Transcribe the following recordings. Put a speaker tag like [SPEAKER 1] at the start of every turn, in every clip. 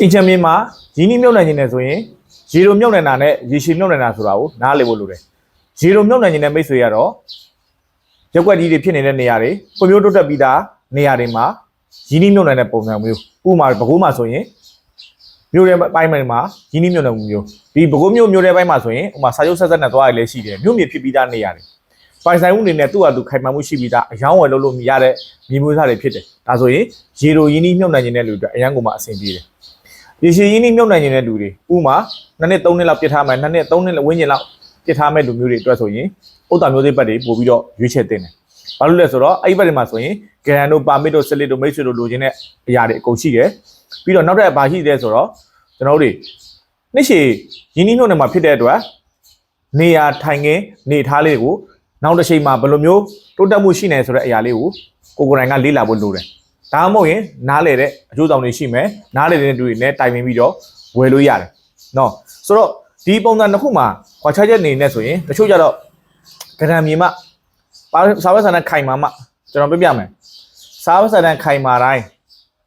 [SPEAKER 1] အင်ချန်မြေမှာရင်းနှီးမြုပ်နှံခြင်းနဲ့ဆိုရင်ရေလိုမြုပ်နှံတာနဲ့ရေရှည်မြုပ်နှံတာဆိုတာကိုနားလည်ဖို့လိုတယ်ရေလိုမြုပ်နှံခြင်းနဲ့မိတ်ဆွေရတော့ရက်ွက်ကြီးတွေဖြစ်နေတဲ့နေရာတွေပုံမျိုးတိုးတက်ပြီးသားနေရာတွေမှာရင်းနှီးမြုပ်နှံတဲ့ပုံစံမျိုးဥပမာဘကိုးမှာဆိုရင်မြို့ရဲ့ပိုင်းမှာရင်းနှီးမြုပ်နှံမှုမျိုးဒီဘကိုးမြို့မြို့ရဲ့ပိုင်းမှာဆိုရင်ဥပမာစာချုပ်ဆက်ဆက်နဲ့သွားရလည်းရှိတယ်မြို့မြေဖြစ်ပြီးသားနေရာတွေပိုင်ဆိုင်မှုတွေနဲ့သူ့ဟာသူခိုင်မာမှုရှိပြီးသားအယောင်းဝယ်လုပ်လို့မရတဲ့မြေမျိုးစားတွေဖြစ်တယ်ဒါဆိုရင်ရေလိုရင်းနှီးမြုပ်နှံခြင်းတဲ့လူတွေအရန်ကုန်မှာအဆင်ပြေတယ် ရေရှည်ရင်းနှီးမြုပ်နှံနေတဲ့လူတွေဥမာနှစ်နှစ်သုံးနှစ်လောက်ပြစ်ထားမယ်နှစ်နှစ်သုံးနှစ်ဝန်းကျင်လောက်ပြစ်ထားမဲ့လူမျိုးတွေအတွက်ဆိုရင်ဥတ္တမျိုးစိတ်ဘက်တွေပို့ပြီးတော့ရွေးချယ်တင်တယ်။ဘာလို့လဲဆိုတော့အဲ့ဒီဘက်တွေမှာဆိုရင်ဂရန်တို့ပါမစ်တို့ဆလစ်တို့မိတ်ဆွေတို့လိုချင်တဲ့အရာတွေအကုန်ရှိတယ်။ပြီးတော့နောက်ထပ်ဘာရှိသေးလဲဆိုတော့ကျွန်တော်တို့တွေနှစ်ရှည်ရင်းနှီးမြုပ်နှံမှာဖြစ်တဲ့အတွက်နေရာထိုင်ခင်းနေထားလေးကိုနောက်တစ်ချိန်မှာဘယ်လိုမျိုးတိုးတက်မှုရှိနေဆိုတဲ့အရာလေးကိုကိုကိုယ်တိုင်ကလေ့လာဖို့လိုတယ်။ ဒါမှမဟုတ်ရင်နားလေတဲ့အကျိုးဆောင်တွေရှိမယ်နားလေတဲ့လူတွေနဲ့တိုင်ပင်ပြီးတော့ဝယ်လို့ရတယ်နော်ဆိုတော့ဒီပုံစံတစ်ခုမှာခွာခြားချက်နေနေဆိုရင်တချို့ကြတော့ကရံမြေမှစာဝတ်စာနဲ့ခိုင်မာမှကျွန်တော်ပြပြမယ်စာဝတ်စာနဲ့ခိုင်မာတိုင်း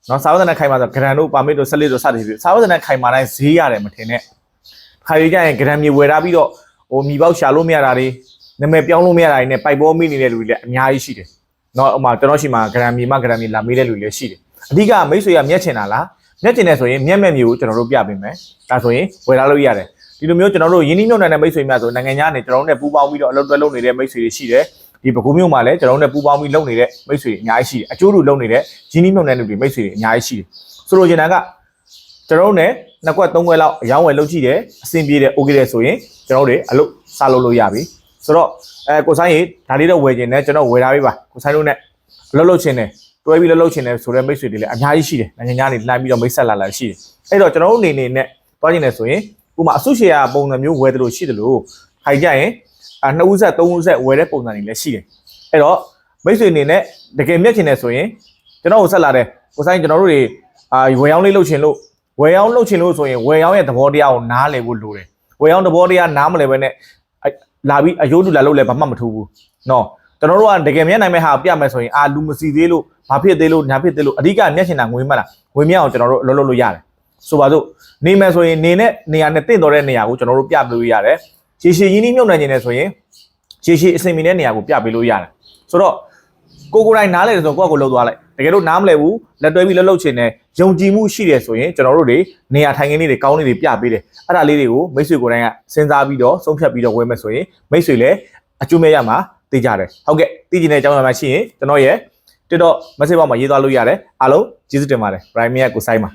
[SPEAKER 1] နော်စာဝတ်စာနဲ့ခိုင်မာဆိုဂရန်တို့ပါမစ်တို့ဆက်လက်တို့စတယ်ပြီစာဝတ်စာနဲ့ခိုင်မာတိုင်းဈေးရတယ်မထင်နဲ့ခါရီကြရင်ဂရန်မြေဝယ်ထားပြီးတော့ဟိုမြေပေါက်ရှာလို့မရတာတွေနာမည်ပြောင်းလို့မရတာတွေနဲ့ပိုက်ပေါ်မိနေတဲ့လူတွေလည်းအများကြီးရှိတယ် နော်ဟိုမှာကျွန်တော်ရှိမှာ Grammy မှာ Grammy လာမေးတဲ့လူလည်းရှိတယ်အဓိကမိတ်ဆွေကမျက်ချင်တာလားမျက်ချင်တယ်ဆိုရင်မျက်မဲ့မျိုးကိုကျွန်တော်တို့ပြပေးမယ်ဒါဆိုရင်ဝယ်လာလို့ရတယ်ဒီလိုမျိုးကျွန်တော်တို့ယင်းနှီးမြှုပ်နှံတဲ့မိတ်ဆွေများဆိုနိုင်ငံခြားကနေကျွန်တော်တို့နဲ့ပူးပေါင်းပြီးတော့အလုပ်တွဲလုပ်နေတဲ့မိတ်ဆွေတွေရှိတယ်ဒီပကူးမျိုးမှာလည်းကျွန်တော်တို့နဲ့ပူးပေါင်းပြီးလုပ်နေတဲ့မိတ်ဆွေတွေအများကြီးရှိတယ်အကျိုးတူလုပ်နေတဲ့ယင်းနှီးမြှုပ်နှံတဲ့လူတွေမိတ်ဆွေတွေအများကြီးရှိတယ်ဆိုလိုချင်တာကကျွန်တော်တို့ ਨੇ နှစ်ကွက်သုံးကွက်လောက်အယောင်းဝယ်လုပ်ကြည့်တယ်အဆင်ပြေတယ် okay တယ်ဆိုရင်ကျွန်တော်တို့အလုပ်စလုပ်လို့ရပြီ ဆိုတော့အဲကိုဆိုင်ရေဒါလေးတော့ဝယ်ခြင်းနဲ့ကျွန်တော်ဝယ်ထားပေးပါကိုဆိုင်တို့နဲ့လှုပ်လှုပ်ချင်းတယ်တွဲပြီးလှုပ်လှုပ်ချင်းတယ်ဆိုတဲ့မိတ်ဆွေတွေလည်းအများကြီးရှိတယ်နိုင်ငံခြားနေလှမ်းပြီးတော့မိတ်ဆက်လာလာရှိတယ်အဲ့တော့ကျွန်တော်တို့အနေနဲ့တွားကျင်တယ်ဆိုရင်ဥပမာအဆုရှယ်ယာပုံစံမျိုးဝယ်တယ်လို့ရှိတယ်လို့ခိုင်ကြရင်အနှစ်ဦးဆက်သုံးဦးဆက်ဝယ်တဲ့ပုံစံတွေလည်းရှိတယ်အဲ့တော့မိတ်ဆွေအနေနဲ့တကယ်မြက်ချင်တယ်ဆိုရင်ကျွန်တော်ကိုဆက်လာတယ်ကိုဆိုင်ကျွန်တော်တို့တွေအာဝယ်ရောင်းလေးလှုပ်ချင်လို့ဝယ်ရောင်းလှုပ်ချင်လို့ဆိုရင်ဝယ်ရောင်းရဲ့သဘောတရားကိုနားလည်ဖို့လိုတယ်ဝယ်ရောင်းသဘောတရားနားမလည်ဘဲနဲ့ လာပြီးအယိုးတူလာလို့လည်းဘာမှမထူးဘူးနော်ကျွန်တော်တို့ကတကယ်မြတ်နိုင်မဲ့ဟာကိုပြမယ်ဆိုရင်အာလူမစီသေးလို့ဘာဖြစ်သေးလို့ညာဖြစ်သေးလို့အဓိကမျက်ရှင်တာငွေမတ်လားငွေမြတ်အောင်ကျွန်တော်တို့အလုပ်လုပ်လို့ရတယ်ဆိုပါစို့နေမယ်ဆိုရင်နေနဲ့နေရာနဲ့တင့်တော်တဲ့နေရာကိုကျွန်တော်တို့ပြပေးလို့ရတယ်ရှည်ရှည်ရင်းနှီးမြုပ်နှံနေတယ်ဆိုရင်ရှည်ရှည်အစင်မီတဲ့နေရာကိုပြပေးလို့ရတယ်ဆိုတော့ ကိုကိုယ်တိုင်နားလဲတယ်ဆိုတော့ကိုယ့်ကိုယ်လှုပ်သွားလိုက်တကယ်လို့နားမလဲဘူးလက်တွဲပြီးလှုပ်လှုပ်ချင်တယ်ယုံကြည်မှုရှိတယ်ဆိုရင်ကျွန်တော်တို့တွေနေရာထိုင်ခင်းလေးတွေကောင်းလေးတွေပြပေးတယ်အဲ့ဒါလေးတွေကိုမိတ်ဆွေကိုယ်တိုင်ကစဉ်းစားပြီးတော့ဆုံးဖြတ်ပြီးတော့ဝယ်မယ်ဆိုရင်မိတ်ဆွေလည်းအကျိုးမဲ့ရမှာသိကြတယ်ဟုတ်ကဲ့သိကျင်တဲ့အကြောင်းအရာမှရှိရင်ကျွန်တော်ရဲ့ TikTok message box မှာရေးသွားလို့ရတယ်အားလုံးကျေးဇူးတင်ပါတယ် Prime ရဲ့ကိုစိုင်းပါ